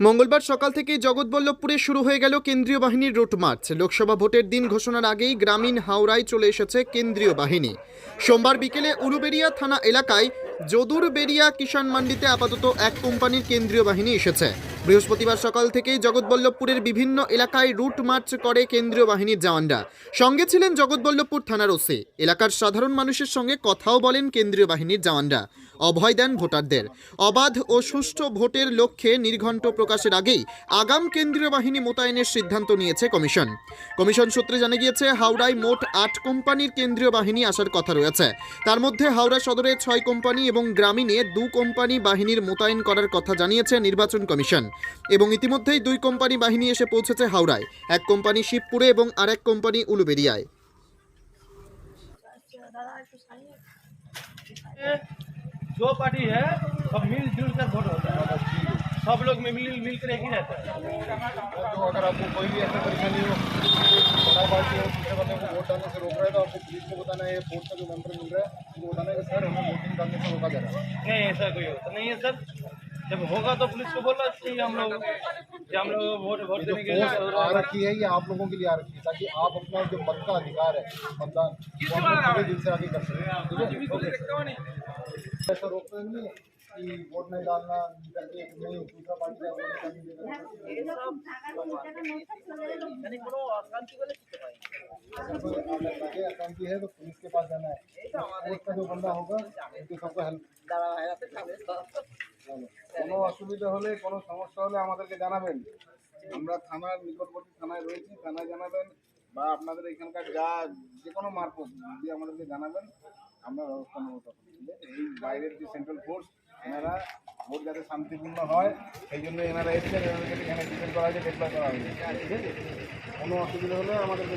মঙ্গলবার সকাল থেকেই জগৎবল্লভপুরে শুরু হয়ে গেল কেন্দ্রীয় বাহিনীর রুট মার্চ। লোকসভা ভোটের দিন ঘোষণার আগেই গ্রামীণ হাওড়ায় চলে এসেছে কেন্দ্রীয় বাহিনী। সোমবার বিকেলে উলুবেড়িয়া থানা এলাকায় যদুরবেড়িয়া কিষাণ মান্ডিতে আপাতত এক কোম্পানির কেন্দ্রীয় বাহিনী এসেছে। বৃহস্পতিবার সকাল থেকেই জগৎবল্লভপুরের বিভিন্ন এলাকায় রুট মার্চ করে কেন্দ্রীয় বাহিনীর জওয়ানরা। সঙ্গে ছিলেন জগৎবল্লভপুর থানার ওসি। এলাকার সাধারণ মানুষের সঙ্গে কথাও বলেন কেন্দ্রীয় বাহিনীর জওয়ানরা। অভয় দেন ভোটারদের। অবাধ ও সুষ্ঠু ভোটের লক্ষ্যে নির্ঘণ্ট প্রকাশের আগেই আগাম কেন্দ্রীয় বাহিনী মোতায়েনের সিদ্ধান্ত নিয়েছে কমিশন। কমিশন সূত্রে জানা গিয়েছে, হাওড়ায় মোট আট কোম্পানির কেন্দ্রীয় বাহিনী আসার কথা রয়েছে। তার মধ্যে হাওড়া সদরে ছয় কোম্পানি এবং গ্রামীণে দু কোম্পানি বাহিনীর মোতায়েন করার কথা জানিয়েছে নির্বাচন কমিশন এবং ইতিমধ্যেই দুই কোম্পানি বাহিনী এসে পৌঁছেছে হাওড়ায় এক কোম্পানি শিবপুরে এবং আরেক কোম্পানি উলুবেড়িয়ায় जो पार्टी है सब मिलजुल कर वोट होता है सब लोग में मिल मिल कर एक ही रहता है तो अगर आपको कोई भी ऐसा परेशानी हो बड़ा पार्टी हो दूसरे बंदे को वोट डालने से रोक रहा है तो आपको पुलिस को बताना है फोर्स का जो मेंबर मिल रहा है उनको बताना है सर हमें वोटिंग डालने से रोका जा रहा है नहीं ऐसा कोई होता नहीं है सर। जब होगा तो पुलिस को बोलना चाहिए हम लोग। हम लोग वोट वोट देने के लिए आ रखी है ये आप लोगों के लिए आ रखी है ताकि आप अपना जो मत का अधिकार है मतदान दिल से आगे कर सकें। ठीक है? ऐसा रोकते नहीं है। कि वोट नहीं डालना करके नहीं दूसरा पार्टी का वोट नहीं देना अगर कोई लगे अशांति है तो पुलिस के पास जाना है पुलिस का जो बंदा होगा उनके सबको हेल्प কোনো অসুবিধা হলে কোনো সমস্যা হলে আমাদেরকে জানাবেন আমরা থানার নিকটবর্তী থানায় রয়েছি থানায় জানাবেন বা আপনাদের এখানকার যা যে কোনো মারফত দিয়ে আমাদেরকে জানাবেন আমরা ব্যবস্থা নেবো তখন ঠিক আছে? এই বাইরের যে সেন্ট্রাল ফোর্স এনারা ভোট যাতে শান্তিপূর্ণ হয় সেই জন্য এনারা এসেছেন এনাদেরকে এখানে ডিপেন্ড করা হয়েছে ডেপ্লয় করা হয়েছে ঠিক আছে কোনো অসুবিধা হলে আমাদেরকে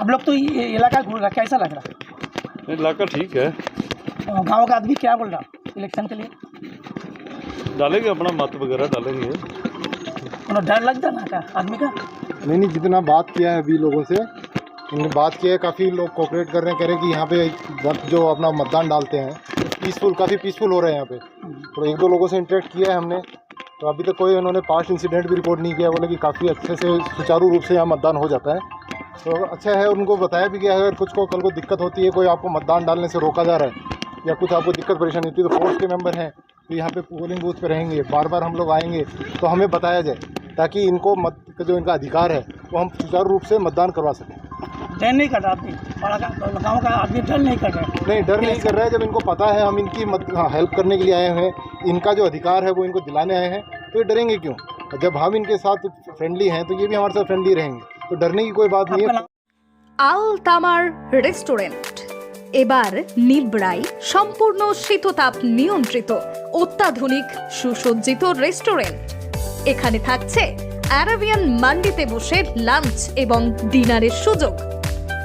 अब लोग तो ये इलाका घूम रहा कैसा लग रहा इलाका ठीक है। गाँव का आदमी क्या बोल रहा इलेक्शन के लिए? डालेंगे अपना मत वगैरह डालेंगे। उन्हें डर लगता ना का आदमी का? नहीं नहीं जितना बात किया है अभी लोगों से इन्होंने बात किया है काफ़ी लोग कोऑपरेट कर रहे हैं कह रहे हैं कि यहाँ पे वक्त जो अपना मतदान डालते हैं पीसफुल काफ़ी पीसफुल हो रहे हैं यहाँ पे। तो एक दो लोगों से इंटरेक्ट किया है हमने तो अभी तक कोई उन्होंने पास्ट इंसिडेंट भी रिपोर्ट नहीं किया, बोले कि काफ़ी अच्छे से सुचारू रूप से यहाँ मतदान हो जाता है। तो अच्छा है, उनको बताया भी गया अगर कुछ को, कल को दिक्कत होती है, कोई आपको मतदान डालने से रोका जा रहा है, या कुछ आपको दिक्कत, परेशानी होती है तो फोर्स के मेंबर हैं तो यहाँ पे पोलिंग बूथ पे रहेंगे बार बार हम लोग आएँगे तो हमें बताया जाए, ताकि इनको मत, जो इनका अधिकार है, वो हम सुचारू रूप से मतदान करवा सकें। डर नहीं कर रहा आदमी बड़ा गा- गाँव का आदमी डर नहीं कर रहा नहीं डर नहीं कर रहा है जब इनको पता है हम इनकी मत हाँ, हेल्प करने के लिए आए हैं इनका जो अधिकार है वो इनको दिलाने आए हैं तो ये डरेंगे क्यों जब हम इनके साथ फ्रेंडली हैं तो ये भी हमारे साथ फ्रेंडली रहेंगे तो डरने की कोई बात नहीं आपका है नाम আল তামার রেস্টুরেন্ট এবার নিবড়াই সম্পূর্ণ শীততাপ নিয়ন্ত্রিত অত্যাধুনিক সুসজ্জিত রেস্টুরেন্ট এখানে থাকছে অ্যারাবিয়ান মান্ডিতে বসে লাঞ্চ এবং ডিনারের সুযোগ